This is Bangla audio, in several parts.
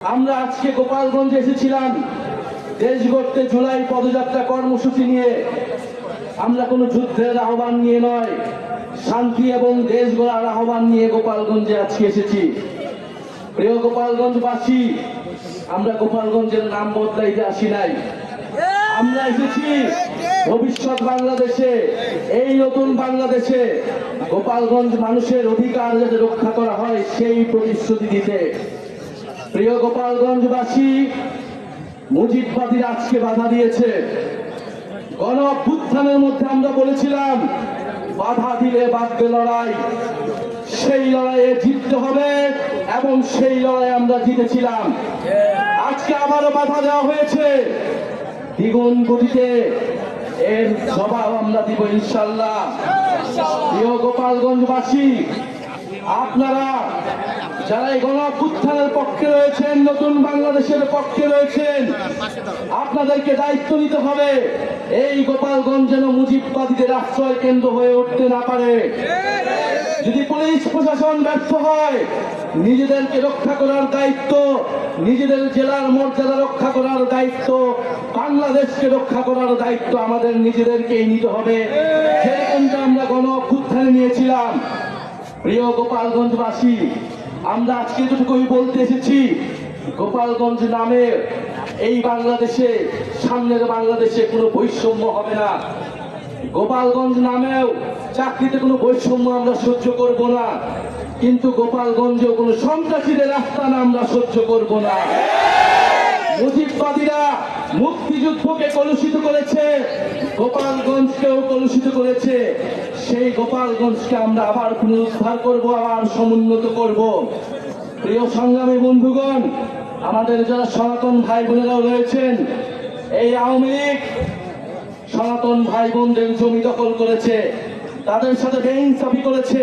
আমরা আজকে গোপালগঞ্জে এসেছিলাম। দেশ গড়তে জুলাই পদযাত্রা কর্মসূচি নিয়ে। আমরা কোনো যুদ্ধের আহ্বান নিয়ে নয়। শান্তি এবং দেশ গড়ার আহ্বান নিয়ে গোপালগঞ্জে আজকে এসেছি। প্রিয় গোপালগঞ্জবাসী, আমরা গোপালগঞ্জের নাম বদলাইতে আসি নাই। আমরা এসেছি ভবিষ্যৎ বাংলাদেশে, এই নতুন বাংলাদেশে। গোপালগঞ্জ মানুষের অধিকার যাতে রক্ষা করা হয়, সেই প্রতিশ্রুতি দিতে। প্রিয় গোপালগঞ্জবাসী, মুজিববাদীরা আজকে বাধা দিয়েছে। গণ অভ্যুত্থানের মধ্যে আমরা বলেছিলাম, বাধা দিলে বাঁধবে লড়াই। সেই লড়াইয়ে জিততে হবে এবং সেই লড়াই আমরা জিতেছিলাম। আজকে আবারও বাধা দেওয়া হয়েছে। দ্বিগুণ গতিতে এর জবাব আমরা দিব ইনশাল্লাহ। প্রিয় গোপালগঞ্জবাসী, আপনারা যারা এই গণ অভ্যুত্থানের পক্ষে রয়েছেন, নতুন বাংলাদেশের পক্ষে রয়েছেন, আপনাদেরকে দায়িত্ব নিতে হবে। এই গোপালগঞ্জ যেন মুজিববাদীদের আশ্রয় কেন্দ্র হয়ে উঠতে না পারে। যদি পুলিশ প্রশাসন ব্যর্থ হয়, নিজেদেরকে রক্ষা করার দায়িত্ব, নিজেদের জেলার মর্যাদা রক্ষা করার দায়িত্ব, বাংলাদেশকে রক্ষা করার দায়িত্ব আমাদের নিজেদেরকেই নিতে হবে। যেরকমটা আমরা গণ নিয়েছিলাম। প্রিয় গোপালগঞ্জবাসী আমরা আজকে যেটুকুই বলতে এসেছি, গোপালগঞ্জ নামে এই বাংলাদেশে, সামনের বাংলাদেশে কোনো বৈষম্য হবে না। গোপালগঞ্জ নামেও চাকরিতে কোনো বৈষম্য আমরা সহ্য করব না, কিন্তু গোপালগঞ্জেও কোনো সন্ত্রাসীদের রাস্তা না আমরা সহ্য করব না। মুজিববাদীরা মুক্তিযুদ্ধকে কলুষিত করেছে, গোপালগঞ্জকেও কলুষিত করেছে। সেই গোপালগঞ্জকে আমরা আবার পুনরুদ্ধার করব, আবার সমুন্নত করব। প্রিয় সংগ্রামী বন্ধুগণ, আমাদের যারা সনাতন ভাই বোনেরাও রয়েছেন, এই আওয়ামী লীগ সনাতন ভাই বোনদের জমি দখল করেছে, তাদের সাথে বেইনসাফি করেছে।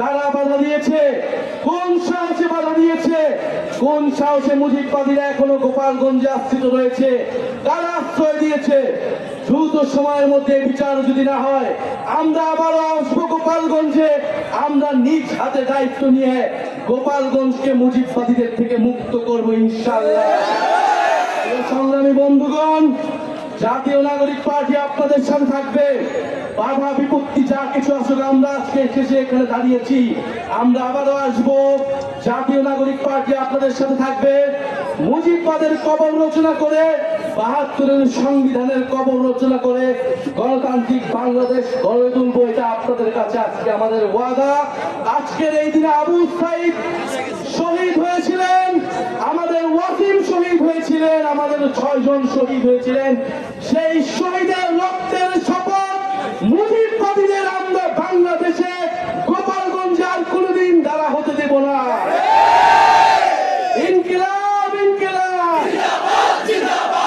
কারা বাধা দিয়েছে? কোন সাহসে বাধা দিয়েছে? কোন সাহসে মুজিববাদীরা এখনও গোপালগঞ্জে আশ্রিত রয়েছে? কারা আশ্রয় দিয়েছে। দ্রুত সময়ের মধ্যে বিচার যদি না হয়, আমরা আবারও আসব গোপালগঞ্জে। আমরা নিজ হাতে দায়িত্ব নিয়ে গোপালগঞ্জকে মুজিববাদীদের থেকে মুক্ত করব ইনশাল্লাহ। সংগ্রামী বন্ধুগণ জাতীয় নাগরিক পার্টি আপনাদের সামনে থাকবে। বাধা বিপত্তি যা কিছু আসলে আমরা আজকে শেষে এখানে দাঁড়িয়েছি। আমরা আবারও আসব। জাতীয় নাগরিক পার্টি আপনাদের সাথে থাকবে। মুজিববাদের কবর রচনা করে, বাহাত্তরের সংবিধানের কবর রচনা করে, গণতান্ত্রিক বাংলাদেশ গড়ে তুলবো, এটা আপনাদের কাছে আজকে আমাদের ওয়াদা। আজকের এই দিনে আবু সাইদ হয়েছিলেন আমাদের ছয় জন শহীদ হয়েছিলেন। সেই শহীদের রক্তের শপথ মুজিববাদীদের আমরা বাংলাদেশে গোপালগঞ্জে আর কোনোদিন দ্বারা হতে দেব না।